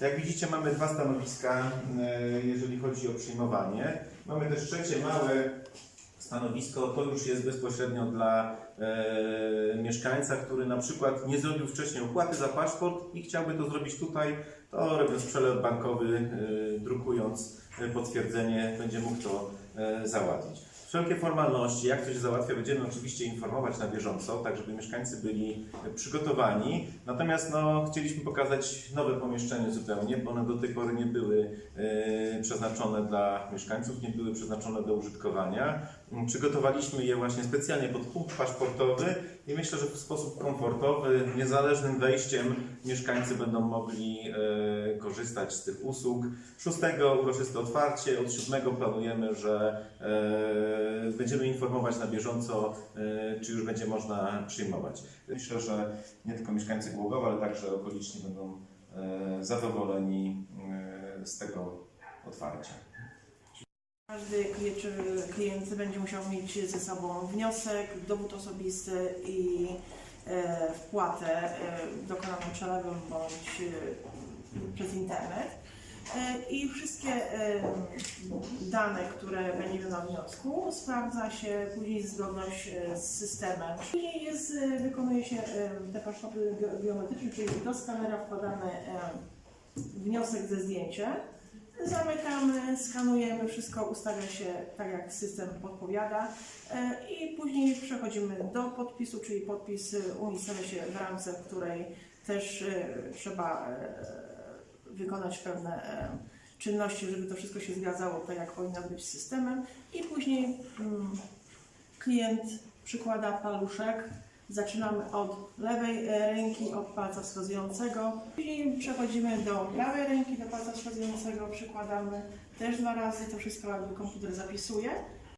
Jak widzicie, mamy dwa stanowiska, e, jeżeli chodzi o przyjmowanie. Mamy też trzecie małe stanowisko, to już jest bezpośrednio dla e, mieszkańca, który na przykład nie zrobił wcześniej opłaty za paszport i chciałby to zrobić tutaj, to robiąc przelew bankowy, e, drukując e, potwierdzenie, będzie mógł to e, załatwić. Wszelkie formalności, jak się załatwia, będziemy oczywiście informować na bieżąco, tak żeby mieszkańcy byli przygotowani. Natomiast no, chcieliśmy pokazać nowe pomieszczenie zupełnie, bo one do tej pory nie były e, przeznaczone dla mieszkańców, nie były przeznaczone do użytkowania. Przygotowaliśmy je właśnie specjalnie pod punkt paszportowy i myślę, że w sposób komfortowy, niezależnym wejściem mieszkańcy będą mogli e, korzystać z tych usług. 6 uroczyste otwarcie, od 7 planujemy, że e, będziemy informować na bieżąco, e, czy już będzie można przyjmować. Myślę, że nie tylko mieszkańcy Głogowa, ale także okoliczni będą e, zadowoleni e, z tego otwarcia. Każdy klient, będzie musiał mieć ze sobą wniosek, dowód osobisty i wpłatę dokonaną przelewem bądź przez internet. E, I wszystkie e, dane, które będzie miał na wniosku, sprawdza się później zgodność e, z systemem. Później jest, wykonuje się te paszporty bio- biometryczne, czyli do skanera wkładamy wniosek ze zdjęciem. Zamykamy, skanujemy, wszystko ustawia się tak jak system podpowiada i później przechodzimy do podpisu, czyli podpis umiejscawia się w ramce, w której też trzeba wykonać pewne e, czynności, żeby to wszystko się zgadzało tak jak powinno być z systemem i później mm, klient przykłada paluszek Zaczynamy od lewej e, ręki, od palca wskazującego. Później przechodzimy do prawej ręki, do palca wskazującego. Przykładamy też dwa razy, to wszystko jakby komputer zapisuje.